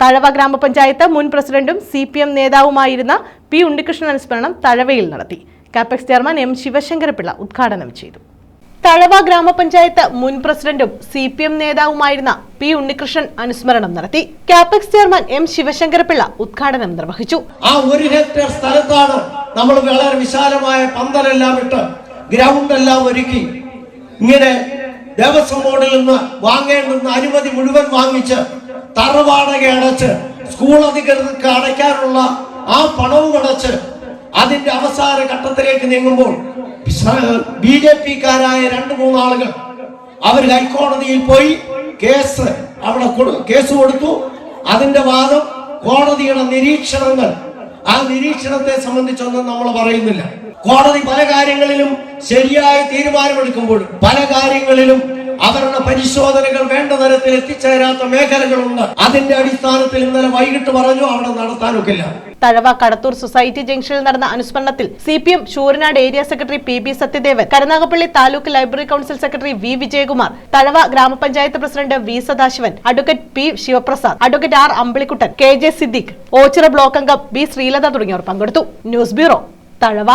തഴവ ഗ്രാമപഞ്ചായത്ത് മുൻ പ്രസിഡന്റും സി പി എം നേതാവുമായിരുന്ന പി ഉണ്ണികൃഷ്ണൻ അനുസ്മരണം തഴവയിൽ നടത്തി. കാപ്പക്സ് ചെയർമാൻ എം ശിവശങ്കരപിള്ള ഉദ്ഘാടനം ചെയ്തു. തഴവ ഗ്രാമപഞ്ചായത്ത് മുൻ പ്രസിഡന്റും സി പി എം നേതാവുമായിരുന്ന പി ഉണ്ണികൃഷ്ണൻ അനുസ്മരണം നടത്തി. കാപ്പക്സ് ചെയർമാൻ എം ശിവശങ്കരപിള്ള ഉദ്ഘാടനം നിർവഹിച്ചു. ആ ഒരു ഹെക്ടർ സ്ഥലത്താണ് നമ്മൾ വളരെ വിശാലമായ പന്തലെല്ലാം ഇട്ട് ഗ്രൗണ്ട് എല്ലാം ഒരുക്കി. ഇങ്ങനെ ദേവസ്വം ബോർഡിൽ നിന്ന് വാങ്ങേണ്ടുന്ന അനുമതി മുഴുവൻ വാങ്ങിച്ച് തറവാടക അടച്ച് സ്കൂൾ അധികൃതർക്ക് അടയ്ക്കാനുള്ള ആ പണവും അടച്ച് അതിന്റെ അവസാന ഘട്ടത്തിലേക്ക് നീങ്ങുമ്പോൾ ബി ജെ പിക്കാരായ രണ്ട് മൂന്നാളുകൾ അവർ ഹൈക്കോടതിയിൽ പോയി കേസ് അവിടെ കേസ് കൊടുത്തു. അതിന്റെ വാദം കോടതിയുടെ നിരീക്ഷണങ്ങൾ. ആ നിരീക്ഷണത്തെ സംബന്ധിച്ചൊന്നും നമ്മൾ പറയുന്നില്ല. കോടതി പല കാര്യങ്ങളിലും ശരിയായ തീരുമാനമെടുക്കുമ്പോൾ പല കാര്യങ്ങളിലും അവരുടെ പരിശോധനകൾ വേണ്ട തരത്തിൽ എത്തിച്ചേരാത്ത മേഖലകളുണ്ട്. അതിന്റെ അടിസ്ഥാനത്തിൽ ഇന്നലെ വൈകിട്ട് പറഞ്ഞു അവിടെ നടത്താനൊക്കില്ല. തഴവ കടത്തൂർ സൊസൈറ്റി ജംഗ്ഷനിൽ നടന്ന അനുസ്മരണത്തിൽ C P M Sooranad area secretary P B Sathyadevan Karunagappally taluk library council secretary V Vijayakumar Thazhava ഗ്രാമപഞ്ചായത്ത് president V Sadasivan advocate P Sivaprasad advocate R Ambilikuttan K J Siddique Oachira block അംഗം B Sreelatha തുടങ്ങിയവർ പങ്കെടുത്തു. News bureau Thazhava.